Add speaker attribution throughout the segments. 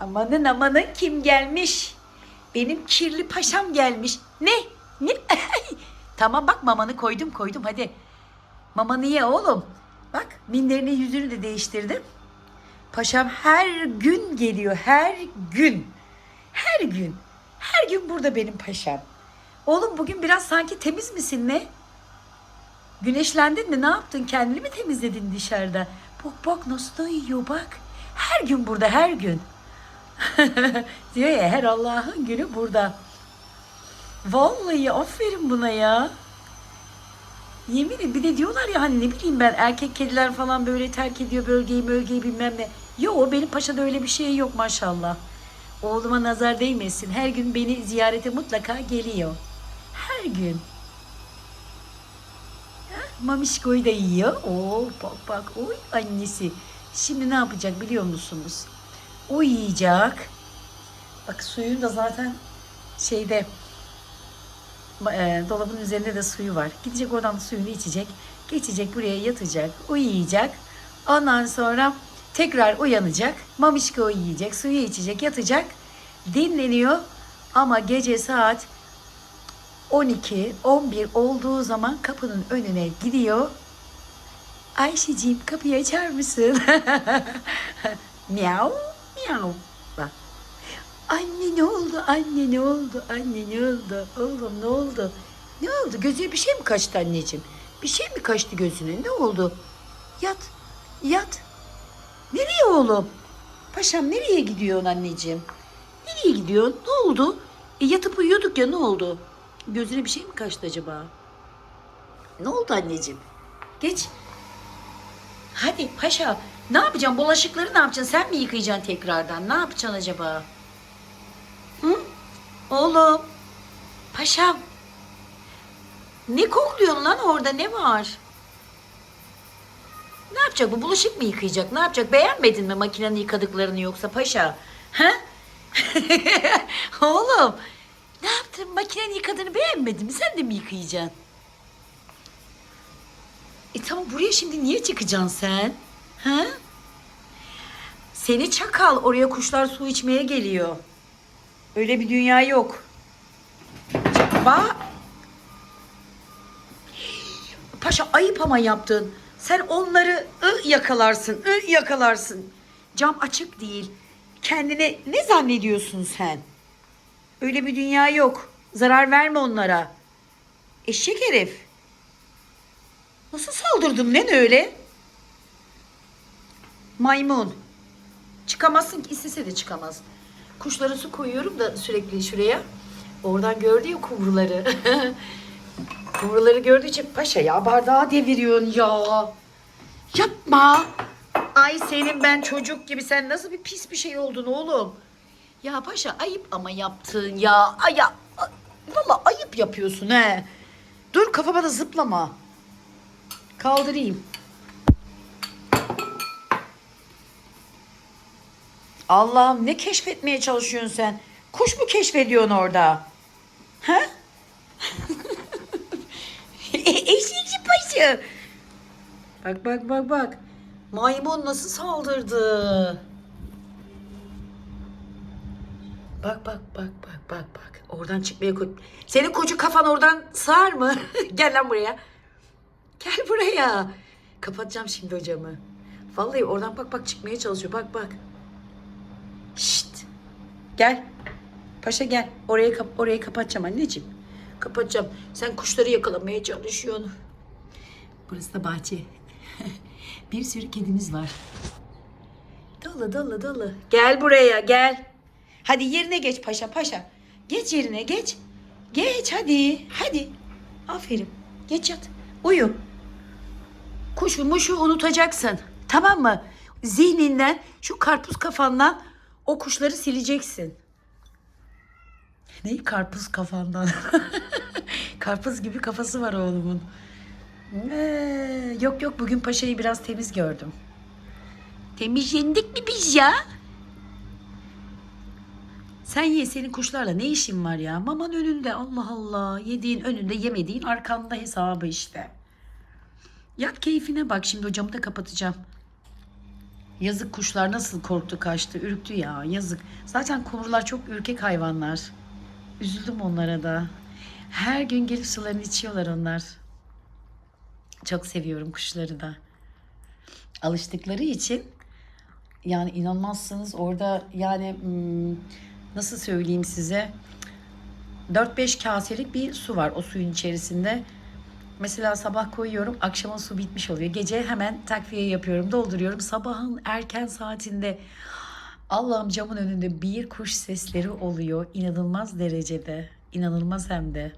Speaker 1: Amanın amanın kim gelmiş? Benim kirli paşam gelmiş. Ne? Ne? tamam bak mamanı koydum koydum hadi. Mamanı ye oğlum. Bak minderini yüzünü de değiştirdim. Paşam her gün geliyor her gün. Her gün. Her gün burada benim paşam. Oğlum bugün biraz sanki temiz misin ne? Güneşlendin mi? Ne yaptın? Kendini mi temizledin dışarıda? Bak bak nasıl da yiyor bak. Her gün burada her gün. Diyor ya her Allah'ın günü burada. Vallahi aferin buna ya. Yemin bir de diyorlar ya hani ne bileyim ben erkek kediler falan böyle terk ediyor bölgeyi bölgeyi bilmem ne. Yok benim paşada öyle bir şey yok maşallah. Oğluma nazar değmesin. Her gün beni ziyarete mutlaka geliyor. Her gün. Heh, Mamişko'yu da yiyor. Oo bak bak oy annesi. Şimdi ne yapacak biliyor musunuz? O yiyecek. Bak suyun da zaten şeyde e, dolabın üzerinde de suyu var. Gidecek oradan suyunu içecek. Geçecek buraya yatacak. Uyuyacak. Ondan sonra tekrar uyanacak. Mamişko yiyecek. Suyu içecek. Yatacak. Dinleniyor. Ama gece saat 12, 11 olduğu zaman kapının önüne gidiyor. Ayşeciğim kapıyı açar mısın? miau, miau. Bak. Anne ne oldu? Anne ne oldu? Anne ne oldu? Oğlum ne oldu? Ne oldu? Gözüne bir şey mi kaçtı anneciğim? Bir şey mi kaçtı gözüne? Ne oldu? Yat. Yat. Nereye oğlum? Paşam nereye gidiyorsun anneciğim? Nereye gidiyorsun? Ne oldu? E, yatıp uyuyorduk ya ne oldu? Gözüne bir şey mi kaçtı acaba? Ne oldu anneciğim? Geç. Hadi paşa. Ne yapacaksın? Bulaşıkları ne yapacaksın? Sen mi yıkayacaksın tekrardan? Ne yapacaksın acaba? Hı? Oğlum. Paşam. Ne kokluyorsun lan orada? Ne var? Ne yapacak bu? Bulaşık mı yıkayacak? Ne yapacak? Beğenmedin mi makinenin yıkadıklarını yoksa paşa? Ha? Oğlum. Ne yaptın? Makinenin yıkadığını beğenmedin mi? Sen de mi yıkayacaksın? E tamam buraya şimdi niye çıkacaksın sen? Ha? Seni çakal. Oraya kuşlar su içmeye geliyor. Öyle bir dünya yok. Bak. Paşa ayıp ama yaptın. Sen onları ı yakalarsın, ı yakalarsın. Cam açık değil. Kendine ne zannediyorsun sen? Öyle bir dünya yok. Zarar verme onlara. Eşek herif. Nasıl saldırdın lan öyle? Maymun. Çıkamazsın ki istese de çıkamaz. Kuşlara su koyuyorum da sürekli şuraya. Oradan gördü ya kumruları. kumruları gördüğü için paşa ya bardağı deviriyorsun ya. Yapma. Ay senin ben çocuk gibi sen nasıl bir pis bir şey oldun oğlum. Ya paşa ayıp ama yaptığın ya. Ay ya. Valla ayıp yapıyorsun he. Dur kafama da zıplama. Kaldırayım. Allah'ım ne keşfetmeye çalışıyorsun sen? Kuş mu keşfediyorsun orada? Ha? Eşekçi paşa. Bak bak bak bak. Maymun nasıl saldırdı? Bak bak bak bak bak bak. Oradan çıkmaya koy. Senin koca kafan oradan sığar mı? Gel lan buraya. Gel buraya. Kapatacağım şimdi hocamı. Vallahi oradan bak bak çıkmaya çalışıyor. Bak bak. Şşt. Gel. Paşa gel. Orayı kap orayı kapatacağım anneciğim. Kapatacağım. Sen kuşları yakalamaya çalışıyorsun. Burası da bahçe. Bir sürü kedimiz var. Dolu dolu dolu. Gel buraya gel. Hadi yerine geç paşa paşa. Geç yerine geç. Geç hadi. Hadi. Aferin. Geç yat. Uyu. Kuşu muşu unutacaksın. Tamam mı? Zihninden şu karpuz kafandan o kuşları sileceksin. Ne karpuz kafandan? karpuz gibi kafası var oğlumun. Ee, yok yok bugün paşayı biraz temiz gördüm. Temizlendik mi biz ya? Sen ye senin kuşlarla ne işin var ya? Maman önünde Allah Allah. Yediğin önünde yemediğin arkanda hesabı işte. Yat keyfine bak şimdi hocamı da kapatacağım. Yazık kuşlar nasıl korktu kaçtı ürktü ya yazık. Zaten kumrular çok ürkek hayvanlar. Üzüldüm onlara da. Her gün gelip sularını içiyorlar onlar. Çok seviyorum kuşları da. Alıştıkları için yani inanmazsınız orada yani hmm, nasıl söyleyeyim size 4-5 kaselik bir su var o suyun içerisinde. Mesela sabah koyuyorum, akşama su bitmiş oluyor. Gece hemen takviye yapıyorum, dolduruyorum. Sabahın erken saatinde Allah'ım camın önünde bir kuş sesleri oluyor. İnanılmaz derecede. inanılmaz hem de.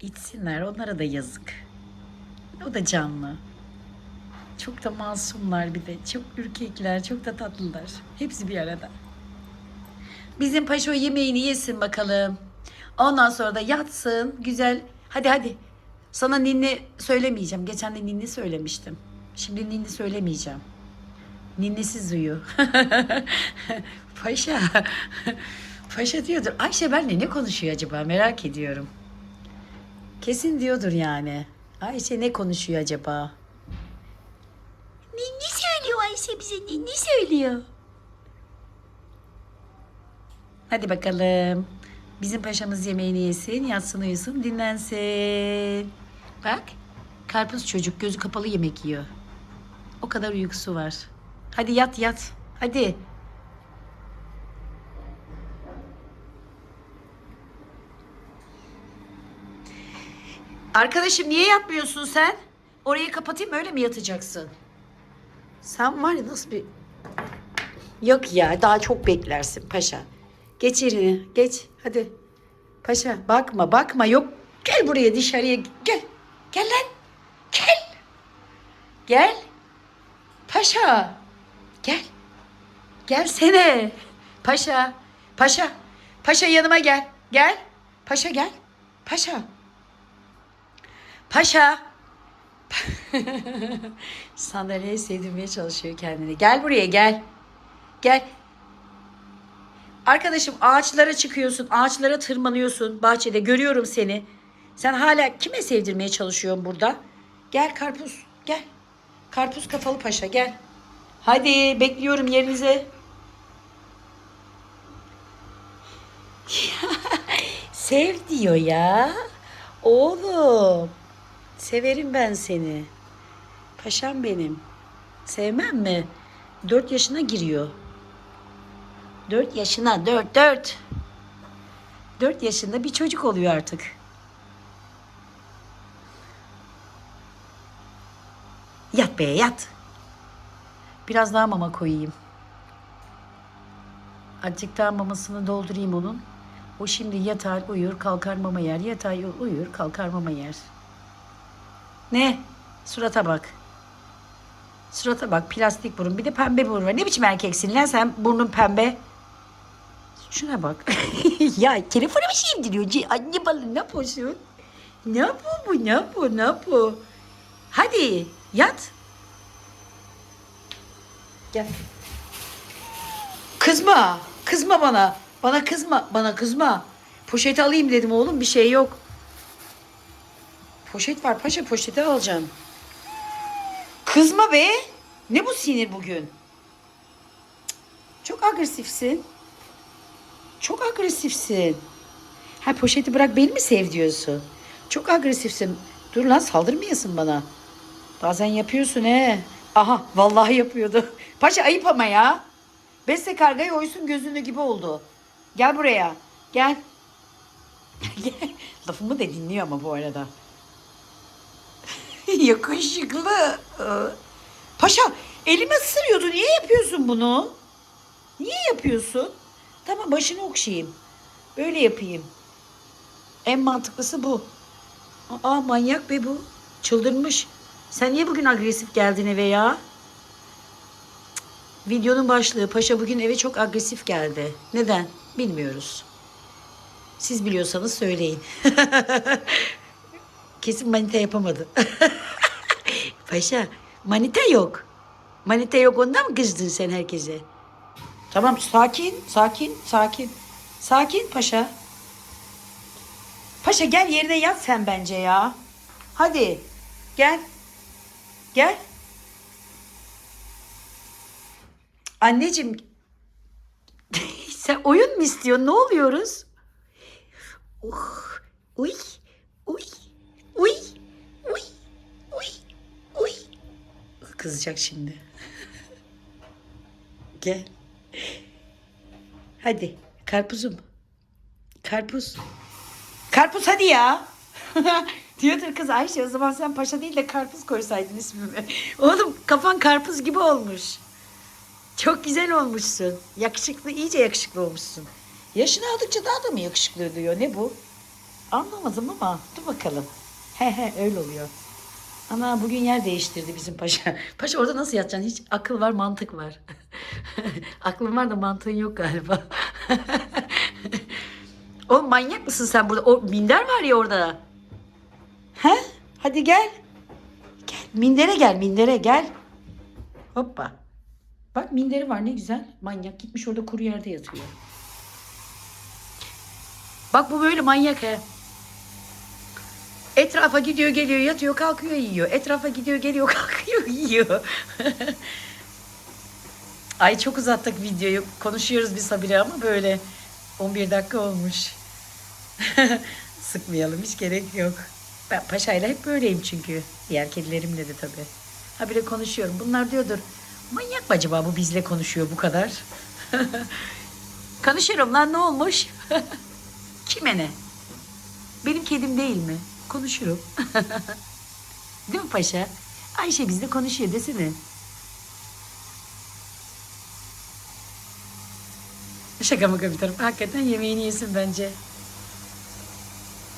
Speaker 1: İçsinler, onlara da yazık. O da canlı. Çok da masumlar bir de. Çok ürkekler, çok da tatlılar. Hepsi bir arada. Bizim paşo yemeğini yesin bakalım. Ondan sonra da yatsın. Güzel. Hadi hadi. Sana ninni söylemeyeceğim. Geçen de ninni söylemiştim. Şimdi ninni söylemeyeceğim. Ninnisiz uyu. Paşa. Paşa diyordur. Ayşe benimle ne konuşuyor acaba merak ediyorum. Kesin diyordur yani. Ayşe ne konuşuyor acaba? Ninni söylüyor Ayşe bize ninni söylüyor. Hadi bakalım. Bizim paşamız yemeğini yesin, yatsın uyusun, dinlensin. Bak, karpuz çocuk gözü kapalı yemek yiyor. O kadar uykusu var. Hadi yat yat. Hadi. Arkadaşım niye yatmıyorsun sen? Orayı kapatayım öyle mi yatacaksın? Sen var ya nasıl bir... Yok ya daha çok beklersin paşa. Geç yerine geç hadi. Paşa bakma bakma yok. Gel buraya dışarıya gel. Gel lan. Gel. Gel. Paşa. Gel. Gelsene. Paşa. Paşa. Paşa yanıma gel. Gel. Paşa gel. Paşa. Paşa. Sandalyeye sevdirmeye çalışıyor kendini. Gel buraya gel. Gel. Arkadaşım ağaçlara çıkıyorsun, ağaçlara tırmanıyorsun bahçede. Görüyorum seni. Sen hala kime sevdirmeye çalışıyorsun burada? Gel karpuz, gel. Karpuz kafalı paşa gel. Hadi bekliyorum yerinize. Sev diyor ya. Oğlum. Severim ben seni. Paşam benim. Sevmem mi? Dört yaşına giriyor. Dört yaşına, dört, dört. Dört yaşında bir çocuk oluyor artık. Yat be yat. Biraz daha mama koyayım. Azıcık daha mamasını doldurayım onun. O şimdi yatar, uyur, kalkar mama yer. Yatar, uyur, kalkar mama yer. Ne? Surata bak. Surata bak plastik burun. Bir de pembe burun var. Ne biçim erkeksin lan sen burnun pembe. Şuna bak. ya telefonu bir şey indiriyor. Anne balı ne yapıyorsun? Ne yapıyor bu? Ne yapıyor? Ne yapıyor? Hadi yat. Gel. Kızma. Kızma bana. Bana kızma. Bana kızma. Poşeti alayım dedim oğlum. Bir şey yok. Poşet var paşa poşeti alacağım. Kızma be. Ne bu sinir bugün? Çok agresifsin. Çok agresifsin. Ha poşeti bırak beni mi sev diyorsun? Çok agresifsin. Dur lan saldırmayasın bana. Bazen yapıyorsun he. Aha vallahi yapıyordu. Paşa ayıp ama ya. Beste kargayı oysun gözünü gibi oldu. Gel buraya. Gel. Lafımı da dinliyor ama bu arada. Yakışıklı. Paşa elime ısırıyordu. Niye yapıyorsun bunu? Niye yapıyorsun? Tamam başını okşayayım. Böyle yapayım. En mantıklısı bu. Aa manyak be bu. Çıldırmış. Sen niye bugün agresif geldin eve ya? Videonun başlığı Paşa bugün eve çok agresif geldi. Neden? Bilmiyoruz. Siz biliyorsanız söyleyin. Kesin manita yapamadı. Paşa manita yok. Manita yok ondan mı kızdın sen herkese? Tamam sakin sakin sakin. Sakin paşa. Paşa gel yerine yat sen bence ya. Hadi gel. Gel. Anneciğim sen oyun mu istiyorsun? Ne oluyoruz? Uh, uy, uy, uy, uy, uy, uy. Kızacak şimdi. Gel. Hadi karpuzum. Karpuz. Karpuz hadi ya. Diyordur kız Ayşe o zaman sen paşa değil de karpuz koysaydın ismimi. Oğlum kafan karpuz gibi olmuş. Çok güzel olmuşsun. Yakışıklı, iyice yakışıklı olmuşsun. Yaşını aldıkça daha da mı yakışıklı oluyor? Ne bu? Anlamadım ama dur bakalım. He he öyle oluyor. Ana bugün yer değiştirdi bizim paşa. Paşa orada nasıl yatacaksın? Hiç akıl var, mantık var. Aklın var da mantığın yok galiba. o manyak mısın sen burada? O minder var ya orada. Hadi gel. Gel. Mindere gel, mindere gel. Hoppa. Bak minderi var ne güzel. Manyak gitmiş orada kuru yerde yatıyor. Bak bu böyle manyak he. Etrafa gidiyor geliyor yatıyor kalkıyor yiyor. Etrafa gidiyor geliyor kalkıyor yiyor. Ay çok uzattık videoyu. Konuşuyoruz biz habire ama böyle 11 dakika olmuş. Sıkmayalım hiç gerek yok. Ben paşayla hep böyleyim çünkü. Diğer kedilerimle de tabii. Habire konuşuyorum. Bunlar diyordur. Manyak mı acaba bu bizle konuşuyor bu kadar? Konuşurum lan ne olmuş? Kime ne? Benim kedim değil mi? Konuşurum. değil mi paşa? Ayşe bizle konuşuyor desene. Şaka maka bir taraf. Hakikaten yemeğini yesin bence.